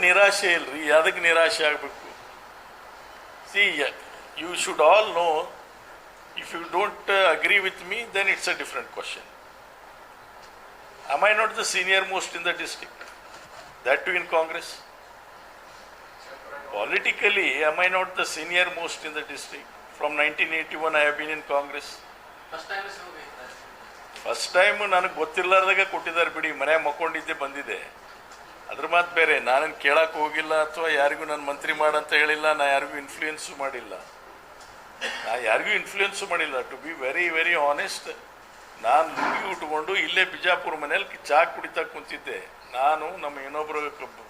ನಿರಾಶೆ ಇಲ್ರಿ ಯಾವುದಕ್ಕೆ ನಿರಾಶೆ ಆಗಬೇಕು? See you should all know if you don't agree with me then it's a different question am I not the senior most in the district that too in Congress politically am I not the senior most in the district from nineteen eighty one I have been in Congress first time ನನಗೆ ಗೊತ್ತಿಲ್ಲಾರ್ದಾಗ ಕೊಟ್ಟಿದ್ದಾರೆ ಬಿಡಿ ಮನೆ ಮಕ್ಕೊಂಡಿದ್ದೆ ಬಂದಿದೆ ಅದ್ರ ಮಾತು ಬೇರೆ, ನಾನೇನು ಕೇಳಕ್ಕೆ ಹೋಗಿಲ್ಲ ಅಥವಾ ಯಾರಿಗೂ ನಾನು ಮಂತ್ರಿ ಮಾಡಂತ ಹೇಳಿಲ್ಲ, ನಾ ಯಾರಿಗೂ ಇನ್ಫ್ಲೂಯೆನ್ಸು ಮಾಡಿಲ್ಲ. ನಾ ಯಾರಿಗೂ ಇನ್ಫ್ಲೂಯೆನ್ಸು ಮಾಡಿಲ್ಲ. To be very very honest ನಾನು ಲುಂಗಿ ಉಟ್ಕೊಂಡು ಇಲ್ಲೇ ಬಿಜಾಪುರ ಮನೇಲಿ ಚಾ ಕುಡಿತಾ ಕುಂತಿದ್ದೆ. ನಾನು ನಮ್ಮ ಇನ್ನೊಬ್ಬರು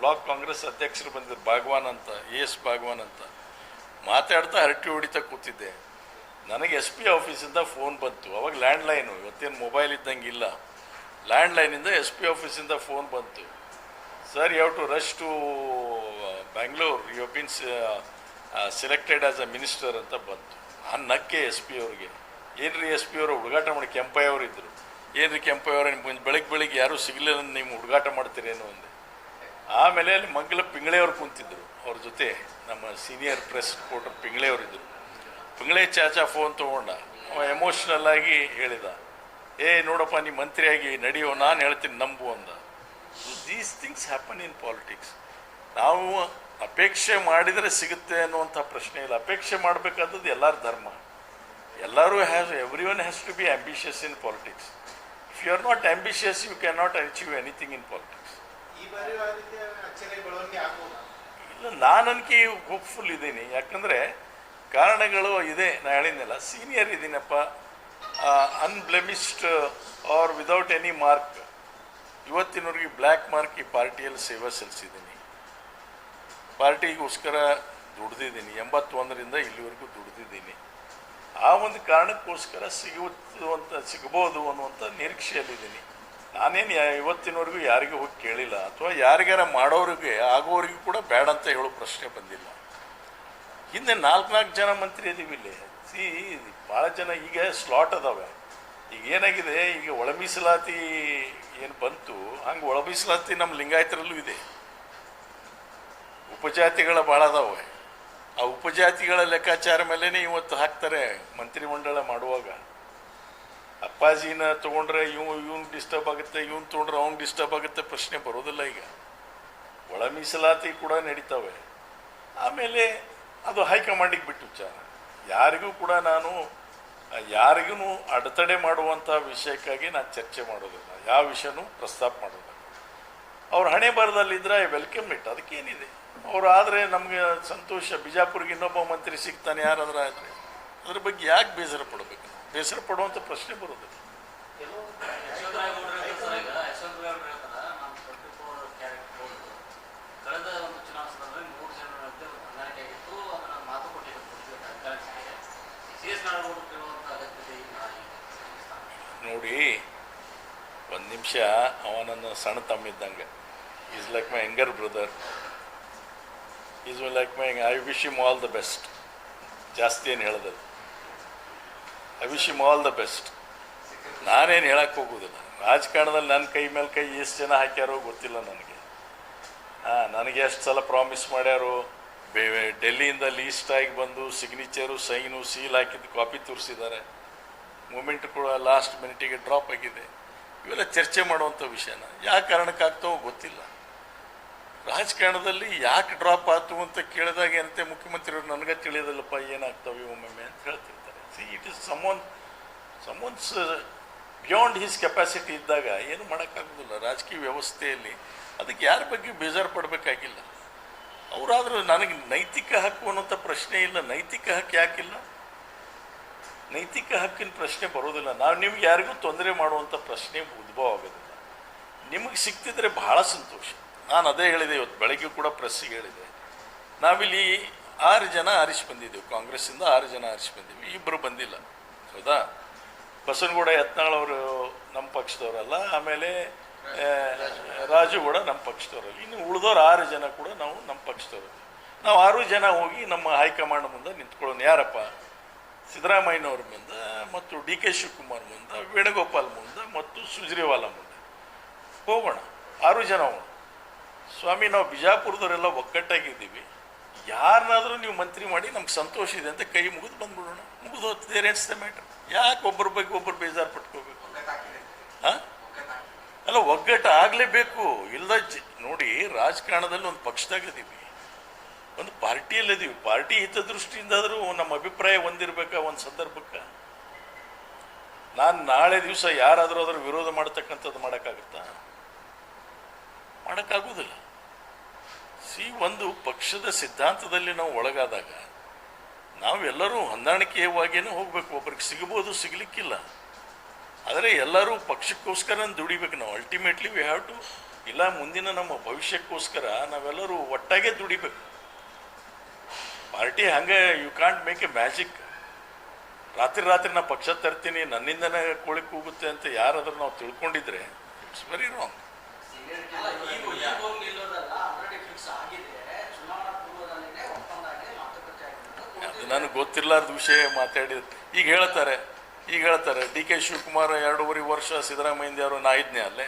ಬ್ಲಾಕ್ ಕಾಂಗ್ರೆಸ್ ಅಧ್ಯಕ್ಷರು ಬಂದಿದ್ರು, ಭಾಗವಾನ್ ಅಂತ, ಎ ಎಸ್ ಭಾಗವಾನ್ ಅಂತ. ಮಾತಾಡ್ತಾ ಹರಟಿ ಹೊಡಿತಾ ಕೂತಿದ್ದೆ. ನನಗೆ ಎಸ್ ಪಿ ಆಫೀಸಿಂದ ಫೋನ್ ಬಂತು. ಅವಾಗ ಲ್ಯಾಂಡ್ಲೈನು, ಇವತ್ತೇನು ಮೊಬೈಲ್ ಇದ್ದಂಗೆ ಇಲ್ಲ ಲ್ಯಾಂಡ್ಲೈನಿಂದ ಎಸ್ ಪಿ ಆಫೀಸಿಂದ ಫೋನ್ ಬಂತು. Sir you have to rush to Bangalore you been selected as a minister ಅಂತ ಬಂತು. ಆ ನಕ್ಕೆ ಎಸ್ ಪಿ ಅವ್ರಿಗೆ. ಏನ್ರಿ ಎಸ್ ಪಿ ಅವರು ಹುಡುಗಾಟ ಮಾಡಿ ಕೆಂಪಯ್ಯ ಅವರು ಇದ್ದರು ಏನ್ರಿ ಕೆಂಪಯ್ಯ ಅವ್ರು ನಿಮ್ಗೆ ಬೆಳಗ್ಗೆ ಬೆಳಿಗ್ಗೆ ಯಾರೂ ಸಿಗಲಿಲ್ಲ ನೀವು ಹುಡುಗಾಟ ಮಾಡ್ತೀರೇನೋ ಅಂದೆ ಆಮೇಲೆ ಅಲ್ಲಿ ಮಂಗಲ ಪಿಂಗಳೆಯವ್ರು ಕುಂತಿದ್ರು. ಅವ್ರ ಜೊತೆ ನಮ್ಮ ಸೀನಿಯರ್ ಪ್ರೆಸ್ ರಿಪೋರ್ಟರ್ ಪಿಂಗಳೆಯವರು ಇದ್ದರು ಪಿಂಗಳೆ ಚಾಚಾ ಫೋನ್ ತೊಗೊಂಡ. ಅವ ಎಮೋಷ್ನಲ್ ಆಗಿ ಹೇಳಿದ. ಏ, ನೋಡಪ್ಪ, ನೀ ಮಂತ್ರಿಯಾಗಿ ನಡೆಯೋ, ನಾನು ಹೇಳ್ತೀನಿ, ನಂಬು ಅಂದ. These things happen in politics ನಾವು ಅಪೇಕ್ಷೆ ಮಾಡಿದರೆ ಸಿಗುತ್ತೆ ಅನ್ನುವಂಥ ಪ್ರಶ್ನೆ ಇಲ್ಲ. ಅಪೇಕ್ಷೆ ಮಾಡಬೇಕಾದದ್ದು ಎಲ್ಲರ ಧರ್ಮ. ಎಲ್ಲರೂ has every one has to be ambitious in politics if you are not ambitious you can not achieve anything in politics ಇಲ್ಲ ನಾನನ್ಕೆ ಹೋಪ್ಫುಲ್ ಇದ್ದೀನಿ. ಯಾಕಂದರೆ ಕಾರಣಗಳು ಇದೆ ನಾನು ಹೇಳಿದ್ನಲ್ಲ. Senior ಇದ್ದೀನಪ್ಪ. Unblemished or without any mark ಇವತ್ತಿನವರೆಗೆ ಬ್ಲ್ಯಾಕ್ ಮಾರ್ಕ್ ಈ ಪಾರ್ಟಿಯಲ್ಲಿ ಸೇವೆ ಸಲ್ಲಿಸಿದ್ದೀನಿ. ಪಾರ್ಟಿಗೋಸ್ಕರ ದುಡ್ದಿದ್ದೀನಿ. ಎಂಬತ್ತೊಂದರಿಂದ ಇಲ್ಲಿವರೆಗೂ ದುಡ್ದಿದ್ದೀನಿ. ಆ ಒಂದು ಕಾರಣಕ್ಕೋಸ್ಕರ ಸಿಗುವಂಥ ಸಿಗ್ಬೋದು ಅನ್ನುವಂಥ ನಿರೀಕ್ಷೆಯಲ್ಲಿದ್ದೀನಿ. ನಾನೇನು ಇವತ್ತಿನವರೆಗೂ ಯಾರಿಗೂ ಹೋಗಿ ಕೇಳಿಲ್ಲ. ಅಥವಾ ಯಾರಿಗಾರ ಮಾಡೋರಿಗೆ, ಆಗೋರಿಗೂ ಕೂಡ ಬೇಡ ಅಂತ ಹೇಳೋ ಪ್ರಶ್ನೆ ಬಂದಿಲ್ಲ. ಹಿಂದೆ ನಾಲ್ಕು ನಾಲ್ಕು ಜನ ಮಂತ್ರಿ ಇದ್ದೀವಿ ಇಲ್ಲಿ. ಸಿ ಭಾಳ ಜನ ಈಗ ಸ್ಲಾಟ್ ಅದಾವೆ. ಈಗ ಏನಾಗಿದೆ, ಈಗ ಒಳ ಮೀಸಲಾತಿ ಏನು ಬಂತು, ಹಂಗೆ ಒಳ ಮೀಸಲಾತಿ ನಮ್ಮ ಲಿಂಗಾಯತರಲ್ಲೂ ಇದೆ. ಉಪಜಾತಿಗಳ ಭಾಳ ಅದಾವೆ. ಆ ಉಪಜಾತಿಗಳ ಲೆಕ್ಕಾಚಾರ ಮೇಲೇ ಇವತ್ತು ಹಾಕ್ತಾರೆ ಮಂತ್ರಿಮಂಡಲ ಮಾಡುವಾಗ. ಅಪ್ಪಾಜಿನ ತೊಗೊಂಡ್ರೆ ಇವ್, ಇವ್ನು ಡಿಸ್ಟರ್ಬ್ ಆಗುತ್ತೆ, ಇವ್ನು ತೊಗೊಂಡ್ರೆ ಅವ್ನು ಡಿಸ್ಟರ್ಬ್ ಆಗುತ್ತೆ, ಪ್ರಶ್ನೆ ಬರೋದಿಲ್ಲ ಈಗ. ಒಳ ಮೀಸಲಾತಿ ಕೂಡ ನಡೀತವೆ. ಆಮೇಲೆ ಅದು ಹೈಕಮಾಂಡಿಗೆ ಬಿಟ್ಟು ವಿಚಾರ ಯಾರಿಗೂ ಕೂಡ ನಾನು ಯಾರಿಗೂ ಅಡೆತಡೆ ಮಾಡುವಂಥ ವಿಷಯಕ್ಕಾಗಿ ನಾನು ಚರ್ಚೆ ಮಾಡೋದಿಲ್ಲ. ಯಾವ ವಿಷಯನೂ ಪ್ರಸ್ತಾಪ ಮಾಡೋದಿಲ್ಲ. ಅವ್ರು ಹಣೆ ಬರದಲ್ಲಿದ್ದರೆ ಐ ವೆಲ್ಕಮ್ ಇಟ್ ಅದಕ್ಕೇನಿದೆ? ಅವರು ಆದರೆ ನಮಗೆ ಸಂತೋಷ. ಬಿಜಾಪುರ್ಗೆ ಇನ್ನೊಬ್ಬ ಮಂತ್ರಿ ಸಿಗ್ತಾನೆ, ಯಾರಾದ್ರೂ ಆದರೆ. ಅದ್ರ ಬಗ್ಗೆ ಯಾಕೆ ಬೇಸರ ಪಡಬೇಕು? ಬೇಸರ ಪಡುವಂಥ ಪ್ರಶ್ನೆ ಬರೋದಿಲ್ಲ ಯಶವಂತರಾಯಗೌಡರು ಹೇಳ್ತಾರೆ ಸರ್ ಈಗ ಯಶವಂತರಾಯಗೌಡರು ಹೇಳ್ತಾರೆ ನಾನು ಟ್ವೆಂಟಿ ಫೋರ್ ಕ್ಯಾರೆಟ್ ಗೋಲ್ಡ್ ಕಳೆದ ಒಂದು ಚುನಾವಣಾ ಸಂದರ್ಭದಲ್ಲಿ ಮೂರು ಜನ ಮಧ್ಯೆ ಹೊಂದಾಣಿಕೆ ಆಗಿತ್ತು ಅದನ್ನು ಮಾತು ಕೊಟ್ಟಿದ್ದು ಕೊಟ್ಟಿದ್ದು ಕರೆನ್ಸಿಗೆ ಸಿ ಎಸ್ ನಾರಾಯಣಗೌಡರು ಕೇಳುವಂಥ ಅಗತ್ಯತೆ ಇಲ್ಲ ಈ ಸ್ಥಾನ. ನೋಡಿ, ಒಂದು ನಿಮಿಷ ಅವ ನನ್ನ ಸಣ್ಣ ತಮ್ಮ ಇದ್ದಂಗೆ is like my younger brother is like my I wish him all the best ಜಾಸ್ತಿ ಏನು ಹೇಳೋದಿಲ್ಲ I wish him all the best ನಾನೇನು ಹೇಳಕ್ಕೆ ಹೋಗೋದಿಲ್ಲ. ರಾಜಕಾರಣದಲ್ಲಿ ನನ್ನ ಕೈ ಮೇಲೆ ಕೈ ಎಷ್ಟು ಜನ ಹಾಕ್ಯಾರೋ ಗೊತ್ತಿಲ್ಲ ನನಗೆ. ಹಾಂ, ನನಗೆ ಎಷ್ಟು ಸಲ ಪ್ರಾಮಿಸ್ ಮಾಡ್ಯಾರೋ ಡೆಲ್ಲಿಯಿಂದ ಲೀಸ್ಟ್ ಆಗಿ ಬಂದು ಸಿಗ್ನೇಚರು ಸೈನು ಸೀಲ್ ಹಾಕಿದ್ದು ಕಾಪಿ ತೋರಿಸಿದ್ದಾರೆ. ಮೂಮೆಂಟ್ ಕೂಡ ಲಾಸ್ಟ್ ಮಿನಿಟಿಗೆ ಡ್ರಾಪ್ ಆಗಿದೆ. ಇವೆಲ್ಲ ಚರ್ಚೆ ಮಾಡುವಂಥ ವಿಷಯನ. ಯಾವ ಕಾರಣಕ್ಕಾಗ್ತವೋ ಗೊತ್ತಿಲ್ಲ. ರಾಜಕಾರಣದಲ್ಲಿ ಯಾಕೆ ಡ್ರಾಪ್ ಆಯ್ತು ಅಂತ ಕೇಳಿದಾಗ ಏನಂತೆ ಮುಖ್ಯಮಂತ್ರಿಯವರು ನನಗೆ ತಿಳಿಯೋದಿಲ್ಲಪ್ಪ, ಏನಾಗ್ತವೆ ಒಮ್ಮೊಮ್ಮೆ ಅಂತ ಹೇಳ್ತಿರ್ತಾರೆ. See it is someone someone's beyond his capacity ಇದ್ದಾಗ ಏನು ಮಾಡೋಕ್ಕಾಗೋದಿಲ್ಲ. ರಾಜಕೀಯ ವ್ಯವಸ್ಥೆಯಲ್ಲಿ ಅದಕ್ಕೆ ಯಾರ ಬಗ್ಗೆ ಬೇಜಾರು ಪಡಬೇಕಾಗಿಲ್ಲ. ಅವರಾದರೂ ನನಗೆ ನೈತಿಕ ಹಕ್ಕು ಅನ್ನೋಂಥ ಪ್ರಶ್ನೆ ಇಲ್ಲ. ನೈತಿಕ ಹಕ್ಕು ಯಾಕಿಲ್ಲ? ನೈತಿಕ ಹಕ್ಕಿನ ಪ್ರಶ್ನೆ ಬರೋದಿಲ್ಲ. ನಾವು ನಿಮ್ಗೆ ಯಾರಿಗೂ ತೊಂದರೆ ಮಾಡುವಂಥ ಪ್ರಶ್ನೆ ಉದ್ಭವ ಆಗೋದಿಲ್ಲ. ನಿಮಗೆ ಸಿಗ್ತಿದ್ರೆ ಬಹಳ ಸಂತೋಷ. ನಾನು ಅದೇ ಹೇಳಿದೆ, ಇವತ್ತು ಬೆಳಗ್ಗೆ ಕೂಡ ಪ್ರೆಸ್ಸಿಗೆ ಹೇಳಿದೆ. ನಾವಿಲ್ಲಿ ಆರು ಜನ ಆರಿಸಿ ಬಂದಿದ್ದೆವು. ಕಾಂಗ್ರೆಸ್ಸಿಂದ ಆರು ಜನ ಆರಿಸಿ ಬಂದಿದ್ವಿ ಇಬ್ಬರು ಬಂದಿಲ್ಲ. ಹೌದಾ? ಬಸನಗೌಡ ಯತ್ನಾಳವರು ನಮ್ಮ ಪಕ್ಷದವರಲ್ಲ. ಆಮೇಲೆ ರಾಜು ಕೂಡ ನಮ್ಮ ಪಕ್ಷದವರಲ್ಲಿ. ಇನ್ನು ಉಳಿದವ್ರು ಆರು ಜನ ಕೂಡ ನಾವು ನಮ್ಮ ಪಕ್ಷದವರು ನಾವು ಆರು ಜನ ಹೋಗಿ ನಮ್ಮ ಹೈಕಮಾಂಡ್ ಮುಂದೆ ನಿಂತ್ಕೊಳ್ಳೋಣ. ಯಾರಪ್ಪ? ಸಿದ್ದರಾಮಯ್ಯನವ್ರ ಮುಂದೆ ಮತ್ತು ಡಿ ಕೆ ಶಿವಕುಮಾರ್ ಮುಂದೆ ವೇಣುಗೋಪಾಲ್ ಮುಂದೆ ಮತ್ತು ಸುಜ್ರಿವಾಲ ಮುಂದೆ. ಹೋಗೋಣ. ಆರು ಜನ ಹೋಗೋಣ. ಸ್ವಾಮಿ ನಾವು ಬಿಜಾಪುರದವರೆಲ್ಲ ಒಗ್ಗಟ್ಟಾಗಿದ್ದೀವಿ ಯಾರನ್ನಾದರೂ ನೀವು ಮಂತ್ರಿ ಮಾಡಿ ನಮ್ಗೆ ಸಂತೋಷ ಇದೆ ಅಂತ ಕೈ ಮುಗಿದು ಬಂದ್ಬಿಡೋಣ. ಮುಗಿದು ಹೋಗ್ತಿದೆ ರೇಟ್ಸ್ ದ ಮ್ಯಾಟ್ರ್ ಯಾಕೆ ಒಬ್ಬರ ಬಗ್ಗೆ ಒಬ್ಬರು ಬೇಜಾರು ಪಟ್ಕೋಬೇಕು? ಹಾಂ? ಅಲ್ಲ, ಒಗ್ಗಟ್ಟು ಆಗಲೇಬೇಕು. ಇಲ್ಲ ನೋಡಿ, ರಾಜಕಾರಣದಲ್ಲಿ ಒಂದು ಪಕ್ಷದಾಗಿದ್ದೀವಿ ಒಂದು ಪಾರ್ಟಿಯಲ್ಲಿದ್ದೀವಿ ಪಾರ್ಟಿ ಹಿತದೃಷ್ಟಿಯಿಂದಾದರೂ ನಮ್ಮ ಅಭಿಪ್ರಾಯ ಒಂದಿರಬೇಕಾ, ಒಂದು ಸಂದರ್ಭಕ್ಕೆ? ನಾನು ನಾಳೆ ದಿವಸ ಯಾರಾದರೂ ಅದರ ವಿರೋಧ ಮಾಡ್ತಕ್ಕಂಥದ್ದು ಮಾಡೋಕ್ಕಾಗುತ್ತಾ? ಮಾಡೋಕ್ಕಾಗೋದಿಲ್ಲ ಸಿ ಒಂದು ಪಕ್ಷದ ಸಿದ್ಧಾಂತದಲ್ಲಿ ನಾವು ಒಳಗಾದಾಗ, ನಾವೆಲ್ಲರೂ ಹೊಂದಾಣಿಕೆಯವಾಗಿಯೇ ಹೋಗಬೇಕು. ಒಬ್ರಿಗೆ ಸಿಗ್ಬೋದು, ಸಿಗ್ಲಿಕ್ಕಿಲ್ಲ. ಆದರೆ ಎಲ್ಲರೂ ಪಕ್ಷಕ್ಕೋಸ್ಕರ ದುಡಿಬೇಕು. ನಾವು ಅಲ್ಟಿಮೇಟ್ಲಿ ವಿ ಹ್ಯಾವ್ ಟು ಇಲ್ಲ ಮುಂದಿನ ನಮ್ಮ ಭವಿಷ್ಯಕ್ಕೋಸ್ಕರ ನಾವೆಲ್ಲರೂ ಒಟ್ಟಾಗೆ ದುಡಿಬೇಕು. ಪಾರ್ಟಿ ಹಂಗೆ you can't make a magic ರಾತ್ರಿ ರಾತ್ರಿ ನಾ ಪಕ್ಷ ತರ್ತೀನಿ, ನನ್ನಿಂದನೇ ಕೋಳಿ ಹೋಗುತ್ತೆ ಅಂತ ಯಾರಾದ್ರೂ ನಾವು ತಿಳ್ಕೊಂಡಿದ್ರೆ ಇಟ್ಸ್ ವೆರಿ ರಾಂಗ್ ನನಗೆ ಗೊತ್ತಿರಲಾರ್ದ ವಿಷಯ ಮಾತಾಡಿದ ಈಗ ಹೇಳ್ತಾರೆ ಈಗ ಹೇಳ್ತಾರೆ, ಡಿ ಕೆ ಶಿವಕುಮಾರ್ ಎರಡೂವರೆ ವರ್ಷ ಸಿದ್ದರಾಮಯ್ಯ ಅವರು ನಾ ಇದ್ನೇ ಅಲ್ಲೇ.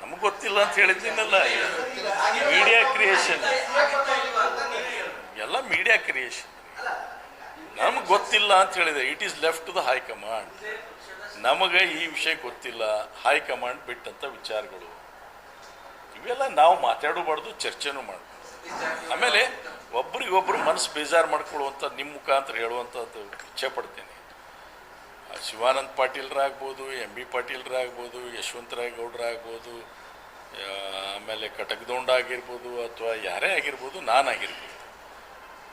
ನಮಗೆ ಗೊತ್ತಿಲ್ಲ ಅಂತ ಹೇಳಿದ್ದೀನಲ್ಲ ಮೀಡಿಯಾ ಕ್ರಿಯೇಷನ್ ಎಲ್ಲ ಮೀಡಿಯಾ ಕ್ರಿಯೇಷನ್ ನಮಗೆ ಗೊತ್ತಿಲ್ಲ ಅಂತ ಹೇಳಿದೆ. It is left to the high command ನಮಗೆ ಈ ವಿಷಯ ಗೊತ್ತಿಲ್ಲ. ಹೈಕಮಾಂಡ್ ಬಿಟ್ಟಂತ ವಿಚಾರಗಳು. ಇವೆಲ್ಲ ನಾವು ಮಾತಾಡಬಾರ್ದು, ಚರ್ಚೆನೂ ಮಾಡಬಾರ್ದು. ಆಮೇಲೆ ಒಬ್ರಿಗೊಬ್ರು ಮನಸ್ಸು ಬೇಜಾರು ಮಾಡ್ಕೊಳ್ಳುವಂಥ ನಿಮ್ಮ ಮುಖಾಂತರ ಹೇಳುವಂಥದ್ದು ಇಚ್ಛೆ ಪಡ್ತೀನಿ. ಶಿವಾನಂದ್ ಪಾಟೀಲ್ರಾಗ್ಬೋದು, ಎಂ ಬಿ ಪಾಟೀಲ್ರಾಗ್ಬೋದು ಯಶವಂತರಾಯ ಗೌಡ್ರಾಗ್ಬೋದು ಆಮೇಲೆ ಕಟಕ್ದೊಂಡ ಆಗಿರ್ಬೋದು ಅಥವಾ ಯಾರೇ ಆಗಿರ್ಬೋದು, ನಾನಾಗಿರ್ಬೋದು.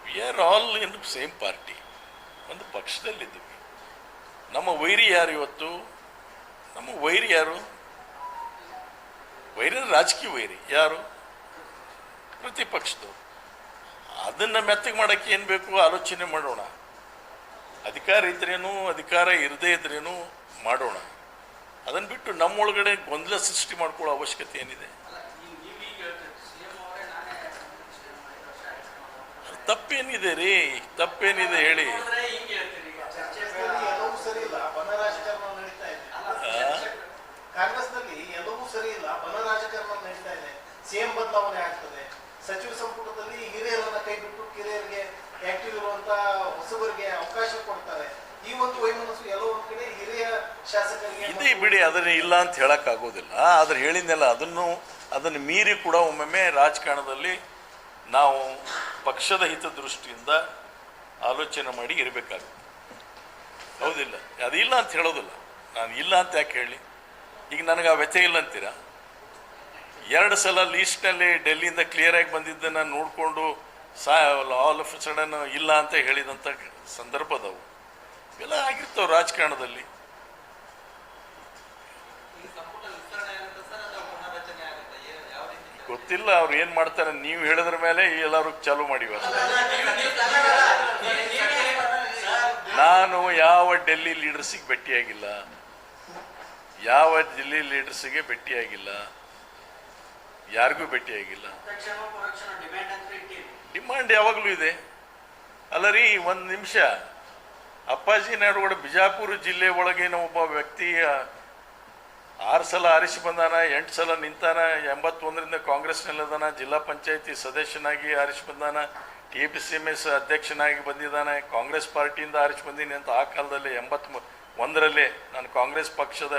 We are all in same party ಒಂದು ಪಕ್ಷದಲ್ಲಿದ್ದೀವಿ. ನಮ್ಮ ವೈರಿ ಯಾರು ಇವತ್ತು? ನಮ್ಮ ವೈರಿ ಯಾರು? ವೈರಿ ರಾಜಕೀಯ ವೈರಿ. ಯಾರು? ಪ್ರತಿಪಕ್ಷದವ್ರು. ಅದನ್ನು ಮೆತ್ತಗೆ ಮಾಡೋಕ್ಕೆ ಏನು ಬೇಕು? ಆಲೋಚನೆ ಮಾಡೋಣ. ಅಧಿಕಾರ ಇದ್ರೇನು ಅಧಿಕಾರ ಇರದೇ ಇದ್ರೇನು ಮಾಡೋಣ. ಅದನ್ನು ಬಿಟ್ಟು ನಮ್ಮೊಳಗಡೆ ಗೊಂದಲ ಸೃಷ್ಟಿ ಮಾಡ್ಕೊಳ್ಳೋ ಅವಶ್ಯಕತೆ ಏನಿದೆ? ತಪ್ಪೇನಿದೆ ರೀ ತಪ್ಪೇನಿದೆ ಹೇಳಿ. ಸಚಿವ ಸಂಪುಟದಲ್ಲಿ ಹಿರಿಯರನ್ನ ಕೈ ಬಿಟ್ಟು ಕಿರಿಯರಿಗೆ ಹೊಸಬರಿಗೆ ಅವಕಾಶ ಕೊಡ್ತಾರೆ. ಈ ಒಂದು ವೈಮನಸ್ಸು ಎಲ್ಲೋ ಒಂದು ಕಡೆ ಹಿರಿಯ ಶಾಸಕರಿಗೆ ಇದೆ ಬಿಡಿ, ಅದನ್ನ ಇಲ್ಲ ಅಂತ ಹೇಳಕ್ ಆಗೋದಿಲ್ಲ. ಆದ್ರೆ ಹೇಳಿದ್ನಲ್ಲ, ಅದನ್ನು ಅದನ್ನು ಮೀರಿ ಕೂಡ ಒಮ್ಮೊಮ್ಮೆ ರಾಜಕಾರಣದಲ್ಲಿ ನಾವು ಪಕ್ಷದ ಹಿತದೃಷ್ಟಿಯಿಂದ ಆಲೋಚನೆ ಮಾಡಿ ಇರಬೇಕಾಗುತ್ತೆ. ಹೌದಿಲ್ಲ? ಅದಿಲ್ಲ ಅಂತ ಹೇಳೋದಿಲ್ಲ. ನಾನು ಇಲ್ಲ ಅಂತ ಯಾಕೆ ಹೇಳಿ? ಈಗ ನನಗೆ ಆ ವ್ಯಥೆ ಇಲ್ಲ ಅಂತೀರಾ? ಎರಡು ಸಲ ಲೀಸ್ಟ್ನಲ್ಲಿ ಡೆಲ್ಲಿಯಿಂದ ಕ್ಲಿಯರ್ ಆಗಿ ಬಂದಿದ್ದನ್ನು ನೋಡಿಕೊಂಡು ಸಾ ಆಲ್ ಆಫ್ ಸಡನ್ ಇಲ್ಲ ಅಂತ ಹೇಳಿದಂಥ ಸಂದರ್ಭ ಅದಾವು ಇವೆಲ್ಲ ಆಗಿರ್ತಾವೆ ರಾಜಕಾರಣದಲ್ಲಿ. ಗೊತ್ತಿಲ್ಲ, ಅವ್ರು ಏನು ಮಾಡ್ತಾರೆ, ನೀವು ಹೇಳಿದ್ರ ಮೇಲೆ ಎಲ್ಲರೂ ಚಾಲೂ ಮಾಡಿವ. ನಾನು ಯಾವ ಡೆಲ್ಲಿ ಲೀಡರ್ಸಿಗೆ ಭೇಟಿಯಾಗಿಲ್ಲ, ಯಾವ ಡೆಲ್ಲಿ ಲೀಡರ್ಸಿಗೆ ಭೇಟಿಯಾಗಿಲ್ಲ, ಯಾರಿಗೂ ಭೇಟಿಯಾಗಿಲ್ಲ. ಡಿಮಾಂಡ್ ಯಾವಾಗಲೂ ಇದೆ. ಅಲ್ಲ ರೀ ಒಂದು ನಿಮಿಷ. ಅಪ್ಪಾಜಿ ನಾಡುಗಡೆ ಬಿಜಾಪುರ ಜಿಲ್ಲೆ ಒಳಗಿನ ಒಬ್ಬ ವ್ಯಕ್ತಿ ಆರು ಸಲ ಆರಿಸಿ ಬಂದಾನ, ಎಂಟು ಸಲ ನಿಂತಾನ, ಎಂಬತ್ತೊಂದರಿಂದ ಕಾಂಗ್ರೆಸ್ನಲ್ಲದಾನ ಜಿಲ್ಲಾ ಪಂಚಾಯತಿ ಸದಸ್ಯನಾಗಿ ಆರಿಸಿ ಬಂದಾನ T P C M S ಅಧ್ಯಕ್ಷನಾಗಿ ಬಂದಿದ್ದಾನೆ, ಕಾಂಗ್ರೆಸ್ ಪಾರ್ಟಿಯಿಂದ ಆರಿಸಿ ಬಂದೀನಿ ಅಂತ ಆ ಕಾಲದಲ್ಲಿ ಎಂಬತ್ ಒಂದರಲ್ಲೇ ನಾನು ಕಾಂಗ್ರೆಸ್ ಪಕ್ಷದ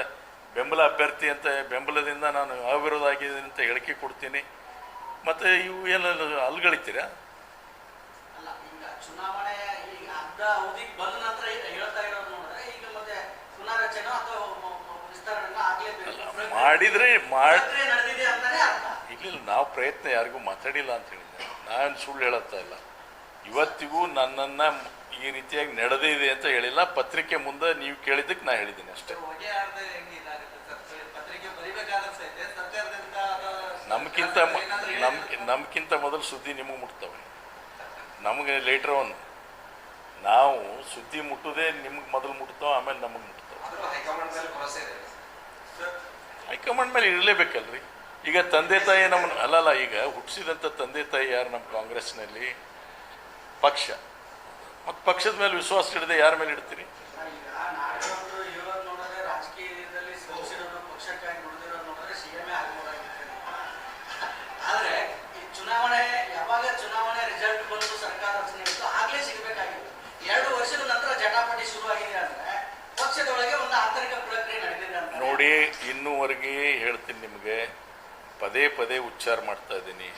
ಬೆಂಬಲ ಅಭ್ಯರ್ಥಿ ಅಂತ, ಬೆಂಬಲದಿಂದ ನಾನು ಅವಿರೋಧ ಆಗಿದ್ದೀನಿ ಅಂತ ಹೇಳಿಕೆ ಕೊಡ್ತೀನಿ. ಮತ್ತು ಇವು ಎಲ್ಲ ಅಲ್ಗಳಿತೀರಾ ಚುನಾವಣೆ ಈಗ ಅರ್ಧ ಅವಧಿಗೆ ಬಂದ ನಂತರ ಹೇಳ್ತಾ ಇರೋದು ನೋಡಿದ್ರೆ ಈಗ ಮತ್ತೆ ಪುನರ್ರಚನೆ ಅಥವಾ ವಿಸ್ತರಣೆ ಆಗ್ಲೇಬೇಕು ಮಾಡಿದ್ರೆ ಮಾಡಿದ್ರೆ ನಡೆದಿದೆ ಅಂತಾನೆ ಅರ್ಥ. ಇಲ್ಲ ನಾವು ಪ್ರಯತ್ನ ಯಾರಿಗೂ ಮಾತಾಡಿಲ್ಲ ಅಂತ ಹೇಳಿದ್ದೆ. ನಾನು ಸುಳ್ಳು ಹೇಳುತ್ತಾ ಇಲ್ಲ. ಇವತ್ತಿಗೂ ನನ್ನನ್ನು ಈ ರೀತಿಯಾಗಿ ನಡೆದೇ ಇದೆ ಅಂತ ಹೇಳಿಲ್ಲ. ಪತ್ರಿಕೆ ಮುಂದೆ ನೀವು ಕೇಳಿದ್ದಕ್ಕೆ ನಾ ಹೇಳಿದ್ದೀನಿ ಅಷ್ಟೇ. ನಮ್ಕಿಂತ ನಮ್ಗಿಂತ ಮ- ನಮ್ ಹೇಳಿದ್ರೆ- ನಮ್ಗಿಂತ ಮೊದಲು ಸುದ್ದಿ ನಿಮಗೆ ಮುಟ್ತವೆ. ನಮಗೆ ಲೇಟ್ರ್ ಅವನು ನಾವು ಸುದ್ದಿ ಮುಟ್ಟುದೇ ನಿಮ್ಗೆ ಮೊದಲು ಮುಟ್ತಾವೆ ಆಮೇಲೆ ನಮಗೆ ಮುಟ್ತಾವೆ ಮೇಲೆ ಹೈಕಮಾಂಡ್ ಮೇಲೆ ಇರಲೇಬೇಕಲ್ರಿ. ಈಗ ತಂದೆ ತಾಯಿ ನಮ್ಮನ್ನು ಅಲ್ಲಲ್ಲ ಈಗ ಹುಟ್ಟಿಸಿದಂಥ ತಂದೆ ತಾಯಿ ಯಾರು ನಮ್ಮ ಕಾಂಗ್ರೆಸ್ನಲ್ಲಿ? ಪಕ್ಷ. ಮತ್ತು ಪಕ್ಷದ ಮೇಲೆ ವಿಶ್ವಾಸ ಇಡದೆ ಯಾರ ಮೇಲೆ ಇಡ್ತೀರಿ ಈಗ ನಾಡಗೌಡರು ಇರೋದು ನೋಡಿದ್ರೆ ರಾಜಕೀಯದಲ್ಲಿ ಸೋಸಿರೋದು ಪಕ್ಷಕ್ಕಾಗಿ ನುಡಿದಿರೋದು ನೋಡಿದ್ರೆ ಸಿ ಎಂ ಆಗ್ಬೋದಾಗಿತ್ತು ಆಂತರಿಕ ಪ್ರಕ್ರಿಯೆ ನಡೆದಿದೆ ಅಂತ ನೋಡಿ ಇನ್ನೂವರೆಗೆ ಹೇಳ್ತೀನಿ ನಿಮಗೆ. ಪದೇ ಪದೇ ಉಚ್ಚಾರ ಮಾಡ್ತಾ ಇದ್ದೀನಿ.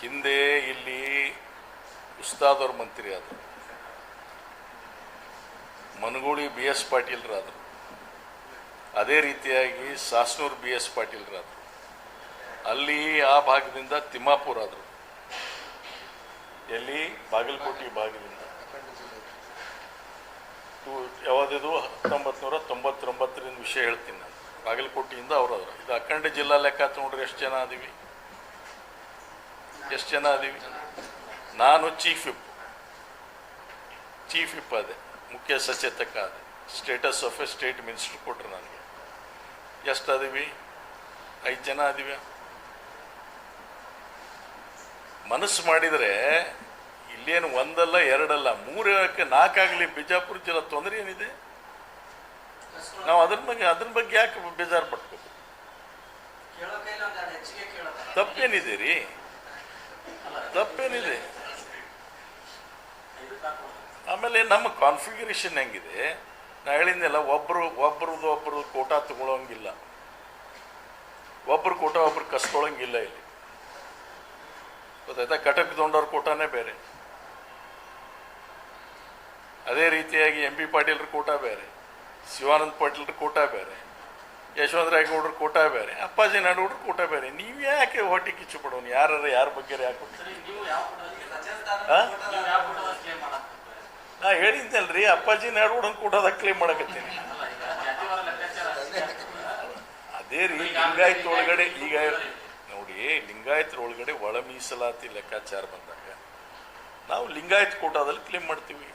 ಹಿಂದೆ ಇಲ್ಲಿ ಉಸ್ತಾದವ್ರ ಮಂತ್ರಿ ಆದರು. ಮನಗೂಳಿ ಬಿ ಎಸ್ ಪಾಟೀಲ್ರಾದರು. ಅದೇ ರೀತಿಯಾಗಿ ಸಾಸ್ನೂರು ಬಿ ಎಸ್ ಪಾಟೀಲ್ರಾದರು. ಅಲ್ಲಿ ಆ ಭಾಗದಿಂದ ತಿಮ್ಮಾಪುರ ಆದರು ಎಲ್ಲಿ? ಬಾಗಲಕೋಟೆ ಭಾಗದಿಂದ. ಯಾವುದಿದು ಹತ್ತೊಂಬತ್ತು ನೂರ ವಿಷಯ ಹೇಳ್ತೀನಿ ನಾನು. ಬಾಗಲಕೋಟೆಯಿಂದ ಅವರದ್ರ ಇದು ಅಖಂಡ ಜಿಲ್ಲಾ ಲೆಕ್ಕ ನೋಡ್ರಿ ಎಷ್ಟು ಜನ ಅದೀವಿ. ಎಷ್ಟು ಜನ ಅದೀವಿ? ನಾನು ಚೀಫ್ ವಿಪ್ ಚೀಫ್ ವಿಪ್ ಅದೇ. ಮುಖ್ಯ ಸಚೇತಕ ಅದೇ. Status of a state minister ಕೊಟ್ರು ನನಗೆ. ಎಷ್ಟು ಅದೀವಿ? ಐದು ಜನ ಅದೀವಿ. ಮನಸ್ಸು ಮಾಡಿದರೆ ಇಲ್ಲೇನು ಒಂದಲ್ಲ ಎರಡಲ್ಲ, ಮೂರಕ್ಕೆ ನಾಲ್ಕಾಗಲಿ ಬಿಜಾಪುರ ಜಿಲ್ಲಾ ತೊಂದರೆ ಏನಿದೆ? ನಾವು ಅದ್ರ ಬಗ್ಗೆ ಅದ್ರ ಬಗ್ಗೆ ಯಾಕೆ ಬೇಜಾರು ಕೇಳೋದು ತಪ್ಪೇನಿದೆ ರೀ. ತಪ್ಪೇನಿದೆ. ಆಮೇಲೆ ನಮ್ಮ ಕಾನ್ಫಿಗರೇಷನ್ ಹೆಂಗಿದೆ? ನಾ ಹೇಳಿದ್ನೆಲ್ಲ ಒಬ್ಬರು ಒಬ್ರದ್ದು ಒಬ್ಬರು ಕೋಟ ತಗೊಳ್ಳೋಂಗಿಲ್ಲ ಒಬ್ಬರು ಕೋಟ ಒಬ್ರು ಕಸ್ಕೊಳಂಗಿಲ್ಲ ಇಲ್ಲಿ. ಗೊತ್ತಾಯ್ತಾ? ಕಟಕ್ ದೊಂಡವ್ರ ಕೋಟಾನೇ ಬೇರೆ. ಅದೇ ರೀತಿಯಾಗಿ ಎಂ ಬಿ ಪಾಟೀಲ್ರ ಕೋಟ ಬೇರೆ. ಶಿವಾನಂದ ಪಾಟೀಲ್ರ ಕೋಟ ಬೇರೆ ಯಶವಂತರಾಯಗೌಡ್ರ ಕೋಟ ಬೇರೆ ಅಪ್ಪಾಜಿ ನಾಡಗೌಡ್ರ ಕೋಟ ಬೇರೆ. ನೀವು ಯಾಕೆ ಹೊಟ್ಟೆ ಕಿಚ್ಚು ಪಡೋನು? ಯಾರು ಯಾರ ಬಗ್ಗೆ? ಯಾಕೆ ನಾ ಹೇಳಿದ್ದಲ್ರಿ ಅಪ್ಪಾಜಿ ನಾಡಗೌಡನ್ ಕೋಟಾದ ಕ್ಲೇಮ್ ಮಾಡಕತ್ತೀನಿ. ಅದೇ ರೀ ಲಿಂಗಾಯತ್ ಒಳಗಡೆ ಈಗ ನೋಡಿ ಲಿಂಗಾಯತರ ಒಳಗಡೆ ಒಳ ಮೀಸಲಾತಿ ಲೆಕ್ಕಾಚಾರ ಬಂದಾಗ ನಾವು ಲಿಂಗಾಯತ್ ಕೋಟಾದಲ್ಲಿ ಕ್ಲೇಮ್ ಮಾಡ್ತೀವಿ.